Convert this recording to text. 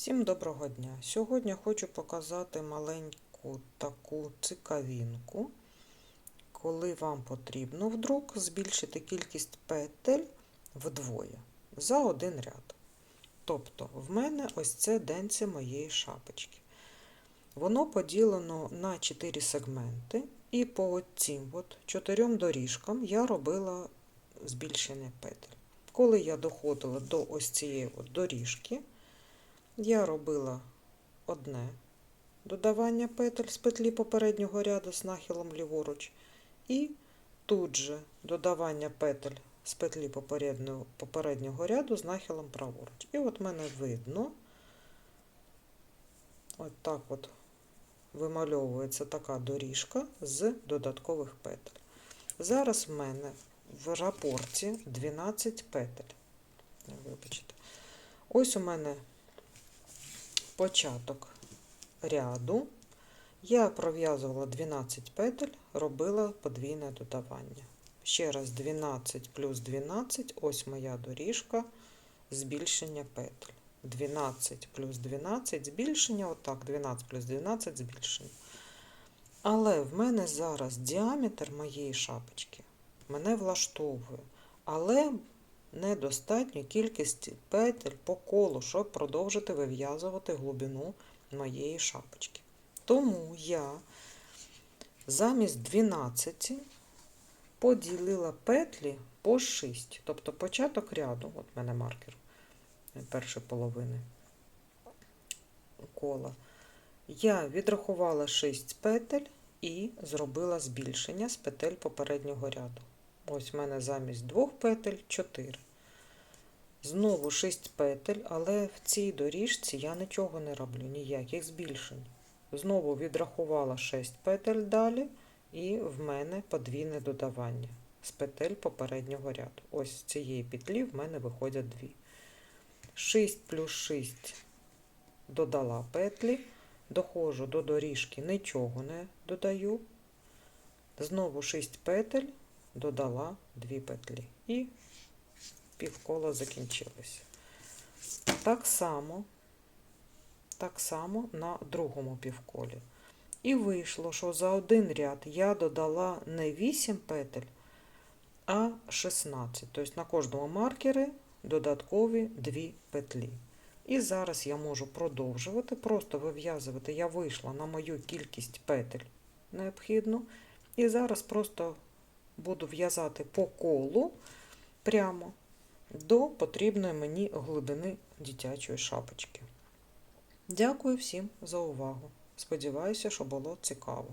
Всім доброго дня! Сьогодні хочу показати маленьку таку цікавинку, коли вам потрібно вдруг збільшити кількість петель вдвоє за один ряд. Тобто, в мене ось це денце моєї шапочки. Воно поділено на 4 сегменти, і по цим от чотирьом доріжкам я робила збільшення петель. Коли я доходила до ось цієї от доріжки, я робила одне додавання петель з петлі попереднього ряду з нахилом ліворуч, і тут же додавання петель з петлі попереднього, ряду з нахилом праворуч. І от мене видно, от так от вимальовується така доріжка з додаткових петель. Зараз в мене в рапорті 12 петель. Вибачте. Ось у мене початок ряду. Я пров'язувала 12 петель, робила подвійне додавання. Ще раз 12 плюс 12, ось моя доріжка, збільшення петель. 12 плюс 12 збільшення, отак, 12 плюс 12 збільшення. Але в мене зараз діаметр моєї шапочки мене влаштовує. Але недостатньо кількості петель по колу, щоб продовжити вив'язувати глибину моєї шапочки. Тому я замість 12 поділила петлі по 6. Тобто початок ряду, от в мене маркер першої половини кола. Я відрахувала 6 петель і зробила збільшення з петель попереднього ряду. Ось в мене замість двох петель 4. Знову 6 петель, але в цій доріжці я нічого не роблю, ніяких збільшень. Знову відрахувала 6 петель далі, і в мене подвійне додавання з петель попереднього ряду. Ось з цієї петлі в мене виходять 2. 6 плюс 6 додала петлі, доходжу до доріжки, нічого не додаю. Знову 6 петель додала 2 петлі. І півкола закінчилось. Так само, так само на другому півколі. І вийшло, що за один ряд я додала не 8 петель, а 16. Тобто на кожному маркері додаткові 2 петлі. І зараз я можу продовжувати, просто вив'язувати. Я вийшла на мою кількість петель необхідну. І зараз просто буду в'язати по колу прямо до потрібної мені глибини дитячої шапочки. Дякую всім за увагу. Сподіваюся, що було цікаво.